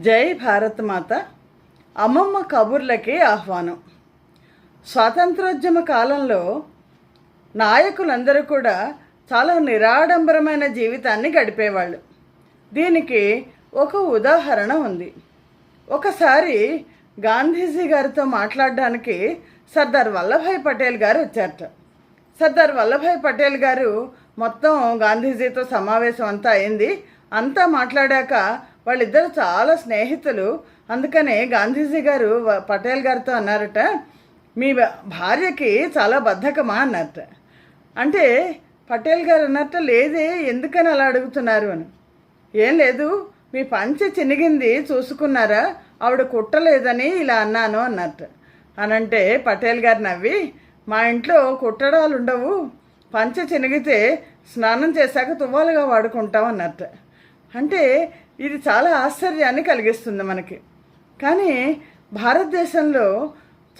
జై భారత్ మాత. అమ్మమ్మ కబుర్లకి ఆహ్వానం. స్వాతంత్రోద్యమ కాలంలో నాయకులందరూ కూడా చాలా నిరాడంబరమైన జీవితాన్ని గడిపేవాళ్ళు. దీనికి ఒక ఉదాహరణ ఉంది. ఒకసారి గాంధీజీ గారితో మాట్లాడడానికి సర్దార్ వల్లభాయ్ పటేల్ గారు వచ్చారట. సర్దార్ వల్లభాయ్ పటేల్ గారు మొత్తం గాంధీజీతో సమావేశం అంతా అయింది. అంతా మాట్లాడాక వాళ్ళిద్దరు చాలా స్నేహితులు. అందుకనే గాంధీజీ గారు పటేల్ గారితో అన్నారట మీ భ- భార్యకి చాలా బద్ధకమా? అన్నారట అంటే పటేల్ గారు అన్నట్టు లేదే ఎందుకని అలా అడుగుతున్నారు? అని. ఏం లేదు మీ పంచె చినిగింది చూసుకున్నారా? ఆవిడ కుట్టలేదని ఇలా అన్నాను అన్నట్టు. అనంటే పటేల్ గారు నవ్వి మా ఇంట్లో కుట్టడాలు ఉండవు పంచె చినిగితే స్నానం చేశాక తువ్వాలుగా వాడుకుంటాం అన్నట్టు. అంటే ఇది చాలా ఆశ్చర్యాన్ని కలిగిస్తుంది మనకి. కానీ భారతదేశంలో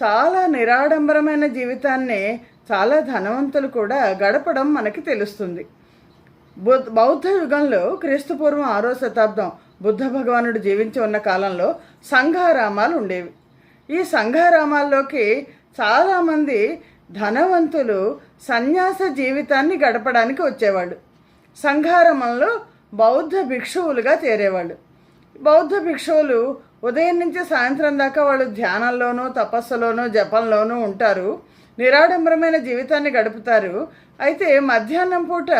చాలా నిరాడంబరమైన జీవితాన్ని చాలా ధనవంతులు కూడా గడపడం మనకి తెలుస్తుంది. బౌద్ధ యుగంలో క్రీస్తుపూర్వం ఆరో శతాబ్దం బుద్ధ భగవానుడు జీవించి ఉన్న కాలంలో సంఘారామాలు ఉండేవి. ఈ సంఘారామాల్లోకి చాలామంది ధనవంతులు సన్యాస జీవితాన్ని గడపడానికి వచ్చేవాళ్ళు. సంఘారామంలో బౌద్ధ భిక్షువులుగా చేరేవాళ్ళు బౌద్ధ భిక్షువులు ఉదయం నుంచి సాయంత్రం దాకా వాళ్ళు ధ్యానంలోనూ తపస్సులోనూ జపంలోనూ ఉంటారు. నిరాడంబరమైన జీవితాన్ని గడుపుతారు. అయితే మధ్యాహ్నం పూట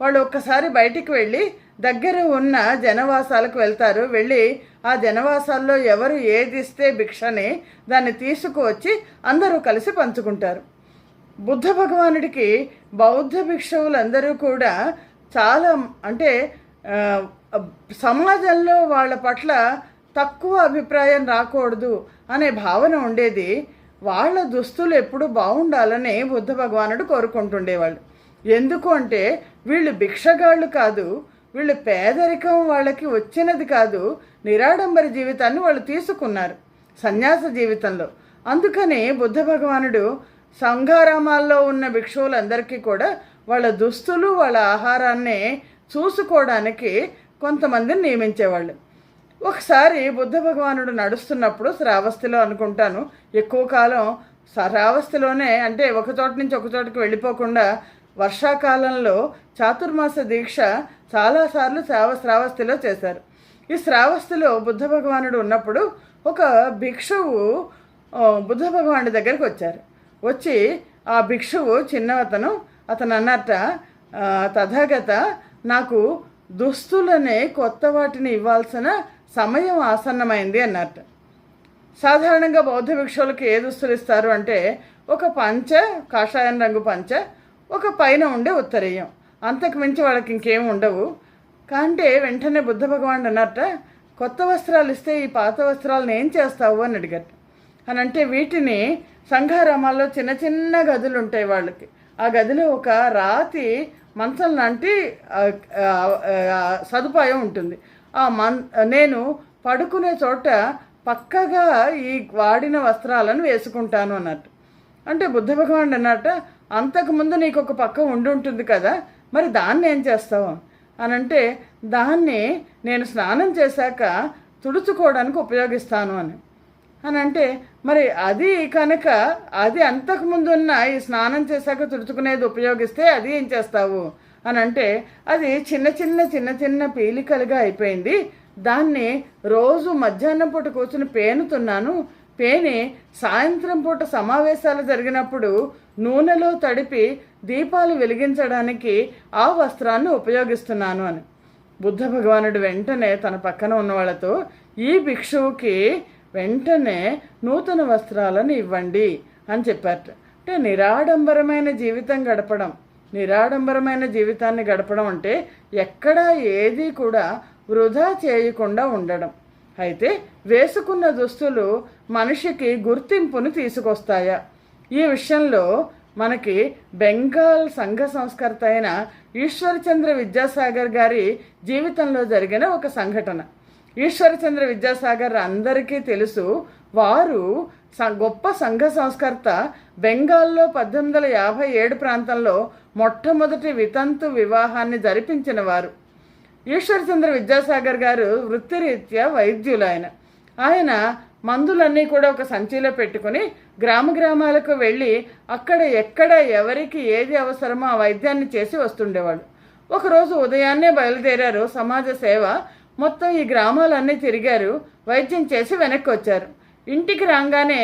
వాళ్ళు ఒక్కసారి బయటికి వెళ్ళి దగ్గర ఉన్న జనవాసాలకు వెళ్తారు. వెళ్ళి ఆ జనవాసాల్లో ఎవరు ఏదిస్తే భిక్షని దాన్ని తీసుకువచ్చి అందరూ కలిసి పంచుకుంటారు. బుద్ధ భగవానుడికి బౌద్ధ భిక్షువులందరూ కూడా చాలా అంటే సమాజంలో వాళ్ళ పట్ల తక్కువ అభిప్రాయం రాకూడదు అనే భావన ఉండేది. వాళ్ళ దుస్తులు ఎప్పుడు బాగుండాలని బుద్ధ భగవానుడు కోరుకుంటుండేవాళ్ళు. ఎందుకు అంటే వీళ్ళు భిక్షగాళ్ళు కాదు వీళ్ళు పేదరికం వాళ్ళకి వచ్చినది కాదు నిరాడంబర జీవితాన్ని వాళ్ళు తీసుకున్నారు సన్యాస జీవితంలో. అందుకని బుద్ధ భగవానుడు సంఘారామాల్లో ఉన్న భిక్షువులందరికీ కూడా వాళ్ళ దుస్తులు వాళ్ళ ఆహారాన్ని చూసుకోవడానికి కొంతమందిని నియమించేవాళ్ళు. ఒకసారి బుద్ధ భగవానుడు నడుస్తున్నప్పుడు శ్రావస్తిలో అనుకుంటాను ఎక్కువ కాలం శ్రావస్తిలోనే అంటే ఒక చోట నుంచి ఒక చోటకి వెళ్ళిపోకుండా వర్షాకాలంలో చాతుర్మాస దీక్ష చాలాసార్లు శ్రావ శ్రావస్తిలో చేశారు. ఈ శ్రావస్తిలో బుద్ధ భగవానుడు ఉన్నప్పుడు ఒక భిక్షువు బుద్ధ భగవానుడి దగ్గరికి వచ్చారు. వచ్చి ఆ భిక్షువు చిన్నవతను అతను అన్నట్ట తథాగత నాకు దుస్తులనే కొత్త వాటిని ఇవ్వాల్సిన సమయం ఆసన్నమైంది అన్నట్టు. సాధారణంగా బౌద్ధ భిక్షువులకు ఏ దుస్తులు ఇస్తారు అంటే ఒక పంచ కాషాయం రంగు పంచ ఒక పైన ఉండే ఉత్తరీయం. అంతకు మించి వాళ్ళకి ఇంకేం ఉండవు. కాంటే వెంటనే బుద్ధ భగవానుడు అన్నట్ట కొత్త వస్త్రాలు ఇస్తే ఈ పాత వస్త్రాలను ఏం చేస్తావు అని అడిగారు అని అంటే వీటిని సంఘారామాల్లో చిన్న చిన్న గదులు ఉంటాయి వాళ్ళకి. ఆ గదిలో ఒక రాతి మంచం లాంటి సదుపాయం ఉంటుంది. ఆ మన్ నేను పడుకునే చోట పక్కగా ఈ వాడిన వస్త్రాలను వేసుకుంటాను అన్నట్టు. అంటే బుద్ధ భగవానుడు అన్నట్ట అంతకుముందు నీకు ఒక పక్క ఉండి ఉంటుంది కదా మరి దాన్ని ఏం చేస్తావు? అని అంటే దాన్ని నేను స్నానం చేశాక తుడుచుకోవడానికి ఉపయోగిస్తాను అని. అని అంటే మరి అది కనుక అది అంతకుముందు ఉన్న ఈ స్నానం చేశాక తుడుచుకునేది ఉపయోగిస్తే అది ఏం చేస్తావు? అని అంటే అది చిన్న చిన్న చిన్న చిన్న పీలికలుగా అయిపోయింది. దాన్ని రోజు మధ్యాహ్నం పూట కూర్చుని పేనుతున్నాను. పేని సాయంత్రం పూట సమావేశాలు జరిగినప్పుడు నూనెలో తడిపి దీపాలు వెలిగించడానికి ఆ వస్త్రాన్ని ఉపయోగిస్తున్నాను అని. బుద్ధ భగవానుడు వెంటనే తన పక్కన ఉన్న వాళ్ళతో ఈ భిక్షువుకి వెంటనే నూతన వస్త్రాలను ఇవ్వండి అని చెప్పారట. అంటే నిరాడంబరమైన జీవితం గడపడం నిరాడంబరమైన జీవితాన్ని గడపడం అంటే ఎక్కడా ఏది కూడా వృధా చేయకుండా ఉండడం. అయితే వేసుకున్న దుస్తులు మనిషికి గుర్తింపును తీసుకొస్తాయా? ఈ విషయంలో మనకి బెంగాల్ సంఘ సంస్కర్త అయిన ఈశ్వరచంద్ర విద్యాసాగర్ గారి జీవితంలో జరిగిన ఒక సంఘటన. ఈశ్వరచంద్ర విద్యాసాగర్ అందరికీ తెలుసు. వారు స- గొప్ప సంఘ సంస్కర్త. బెంగాల్లో పద్దెనిమిది వందల యాభై ఏడు ప్రాంతంలో మొట్టమొదటి వితంతు వివాహాన్ని జరిపించిన వారు. ఈశ్వరచంద్ర విద్యాసాగర్ గారు వృత్తిరీత్యా వైద్యులు ఆయన ఆయన మందులన్నీ కూడా ఒక సంచిలో పెట్టుకుని గ్రామ గ్రామాలకు వెళ్ళి అక్కడ ఎక్కడ ఎవరికి ఏది అవసరమో ఆ వైద్యాన్ని చేసి వస్తుండేవాడు. ఒకరోజు ఉదయాన్నే బయలుదేరారు సమాజ సేవ మొత్తం ఈ గ్రామాలన్నీ తిరిగారు వైద్యం చేసి వెనక్కి వచ్చారు ఇంటికి రాగానే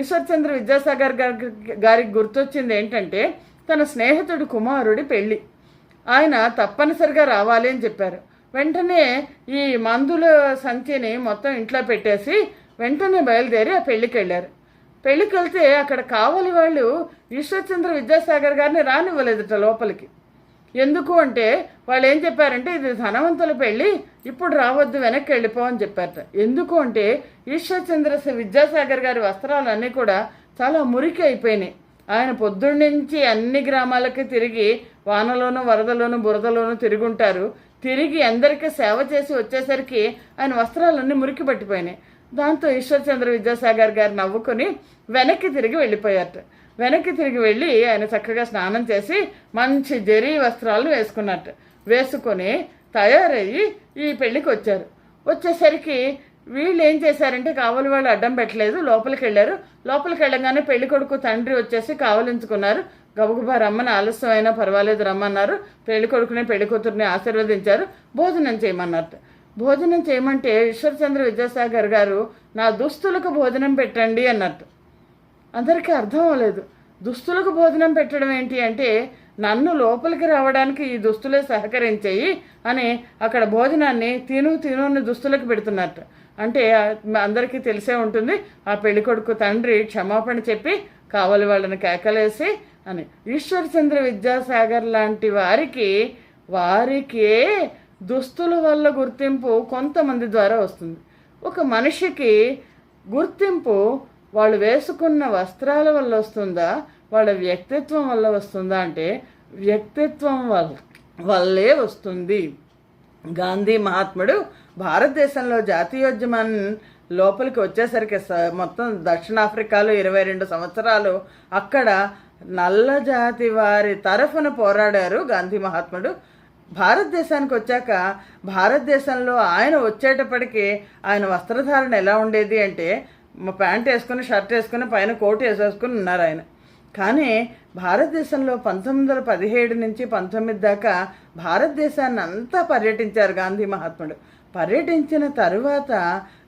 ఈశ్వర్చంద్ర విద్యాసాగర్ గారి గారికి గుర్తొచ్చింది ఏంటంటే తన స్నేహితుడు కుమారుడి పెళ్ళి. ఆయన తప్పనిసరిగా రావాలి అని చెప్పారు. వెంటనే ఈ మందుల సంచిని మొత్తం ఇంట్లో పెట్టేసి వెంటనే బయలుదేరి ఆ పెళ్ళికి వెళ్ళారు పెళ్ళికి వెళ్తే అక్కడ కావాలి వాళ్ళు ఈశ్వర్చంద్ర విద్యాసాగర్ గారిని రానివ్వలేదుట లోపలికి. ఎందుకు అంటే వాళ్ళు ఏం చెప్పారంటే ఇది ధనవంతుల పెళ్ళి ఇప్పుడు రావద్దు వెనక్కి వెళ్ళిపో అని చెప్పారట. ఎందుకు అంటే ఈశ్వర్చంద్ర విద్యాసాగర్ గారి వస్త్రాలన్నీ కూడా చాలా మురికి అయిపోయినాయి. ఆయన పొద్దున్నుంచి అన్ని గ్రామాలకి తిరిగి వానలోను వరదలోను బురదలోను తిరుగుంటారు. తిరిగి అందరికీ సేవ చేసి వచ్చేసరికి ఆయన వస్త్రాలన్నీ మురికి పట్టిపోయినాయి. దాంతో ఈశ్వర్చంద్ర విద్యాసాగర్ గారు నవ్వుకొని వెనక్కి తిరిగి వెళ్ళిపోయారట. వెనక్కి తిరిగి వెళ్ళి ఆయన చక్కగా స్నానం చేసి మంచి జరీ వస్త్రాలు వేసుకున్నట్ట. వేసుకొని తయారయ్యి ఈ పెళ్ళికి వచ్చారు. వచ్చేసరికి వీళ్ళు ఏం చేశారంటే కావలి వాళ్ళు అడ్డం పెట్టలేదు లోపలికి వెళ్ళారు. లోపలికి వెళ్ళగానే పెళ్ళి కొడుకు తండ్రి వచ్చేసి కావలించుకున్నారు. గబగబా రమ్మని ఆలస్యం అయినా పర్వాలేదు రమ్మన్నారు. పెళ్ళి కొడుకుని పెళ్ళి కూతురిని ఆశీర్వదించారు. భోజనం చేయమన్నారు. భోజనం చేయమంటే ఈశ్వర్చంద్ర విద్యాసాగర్ గారు నా దుస్తులకు భోజనం పెట్టండి అన్నట్టు. అందరికీ అర్థం అవ్వలేదు. దుస్తులకు భోజనం పెట్టడం ఏంటి అంటే నన్ను లోపలికి రావడానికి ఈ దుస్తులే సహకరించాయి అని అక్కడ భోజనాన్ని తిను తిను దుస్తులకు పెడుతున్నట్టు. అంటే అందరికీ తెలిసే ఉంటుంది ఆ పెళ్ళికొడుకు తండ్రి క్షమాపణ చెప్పి కావాలి వాళ్ళని కేకలేసి అని. ఈశ్వరచంద్ర విద్యాసాగర్ లాంటి వారికి వారికే దుస్తుల వల్ల గుర్తింపు కొంతమంది ద్వారా వస్తుంది. ఒక మనిషికి గుర్తింపు వాళ్ళు వేసుకున్న వస్త్రాల వల్ల వస్తుందా? వాళ్ళ వ్యక్తిత్వం వల్ల వస్తుందా? అంటే వ్యక్తిత్వం వల్ల వల్లే వస్తుంది. గాంధీ మహాత్ముడు భారతదేశంలో జాతీయోద్యమాన్ని లోపలికి వచ్చేసరికి మొత్తం దక్షిణాఫ్రికాలో ఇరవై రెండు సంవత్సరాలు అక్కడ నల్ల జాతి వారి తరఫున పోరాడారు గాంధీ మహాత్ముడు. భారతదేశానికి వచ్చాక భారతదేశంలో ఆయన వచ్చేటప్పటికి ఆయన వస్త్రధారణ ఎలా ఉండేది అంటే ప్యాంట్ వేసుకుని షర్ట్ వేసుకుని పైన కోట్ వేసేసుకుని ఉన్నారు ఆయన. కానీ భారతదేశంలో పంతొమ్మిది వందల పదిహేడు నుంచి పంతొమ్మిది దాకా భారతదేశాన్ని అంతా పర్యటించారు గాంధీ మహాత్ముడు. పర్యటించిన తరువాత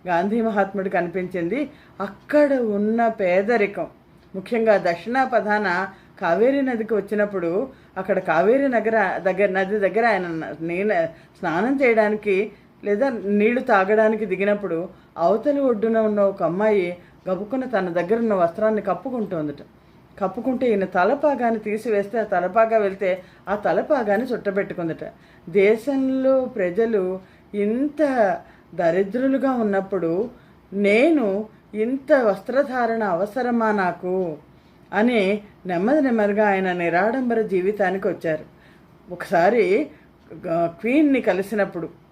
గాంధీ మహాత్ముడు కనిపించింది అక్కడ ఉన్న పేదరికం. ముఖ్యంగా దక్షిణ ప్రధాన కావేరీ నదికి వచ్చినప్పుడు అక్కడ కావేరీ నగర దగ్గర నది దగ్గర ఆయన నేను స్నానం చేయడానికి లేదా నీళ్ళు తాగడానికి దిగినప్పుడు అవతలి ఒడ్డున ఉన్న ఒక అమ్మాయి గబుక్కున తన దగ్గర ఉన్న వస్త్రాన్ని కప్పుకుంటుందట. కప్పుకుంటే ఈయన తలపాగాన్ని తీసివేస్తే ఆ తలపాగా వెళ్తే ఆ తలపాగాన్ని చుట్టబెట్టుకుందట. దేశంలో ప్రజలు ఇంత దరిద్రులుగా ఉన్నప్పుడు నేను ఇంత వస్త్రధారణ అవసరమా నాకు? అని నెమ్మది నెమ్మదిగా ఆయన నిరాడంబర జీవితానికి వచ్చారు. ఒకసారి క్వీన్ని కలిసినప్పుడు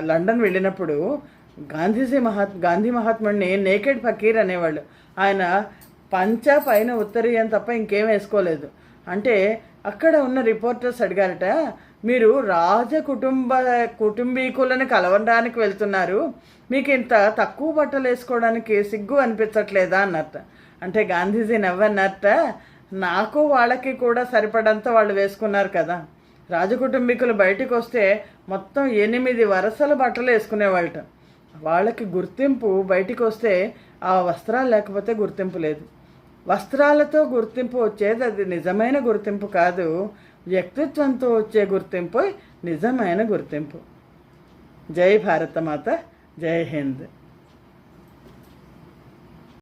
లండన్ వెళ్ళినప్పుడు గాంధీజీ మహాత్ గాంధీ మహాత్ముడిని నేకెడ్ ఫకీర్ అనేవాళ్ళు. ఆయన పంచ పైన ఉత్తరీయం తప్ప ఇంకేం వేసుకోలేదు. అంటే అక్కడ ఉన్న రిపోర్టర్స్ అడిగారట మీరు రాజ కుటుంబ కుటుంబీకులను కలవడానికి వెళ్తున్నారు. మీకు ఇంత తక్కువ బట్టలు వేసుకోవడానికి సిగ్గు అనిపించట్లేదా అన్నట్ట. అంటే గాంధీజీ నవ్వన్నట్ట నాకు వాళ్ళకి కూడా సరిపడంత వాళ్ళు వేసుకున్నారు కదా. రాజకుటుంబీకులు బయటకు వస్తే మొత్తం ఎనిమిది వరసల బట్టలు వేసుకునేవాళ్ళట. వాళ్ళకి గుర్తింపు బయటికి వస్తే ఆ వస్త్రాలు లేకపోతే గుర్తింపు లేదు. వస్త్రాలతో గుర్తింపు వచ్చేది అది నిజమైన గుర్తింపు కాదు. వ్యక్తిత్వంతో వచ్చే గుర్తింపు నిజమైన గుర్తింపు. జై భారతమాత జై హింద్.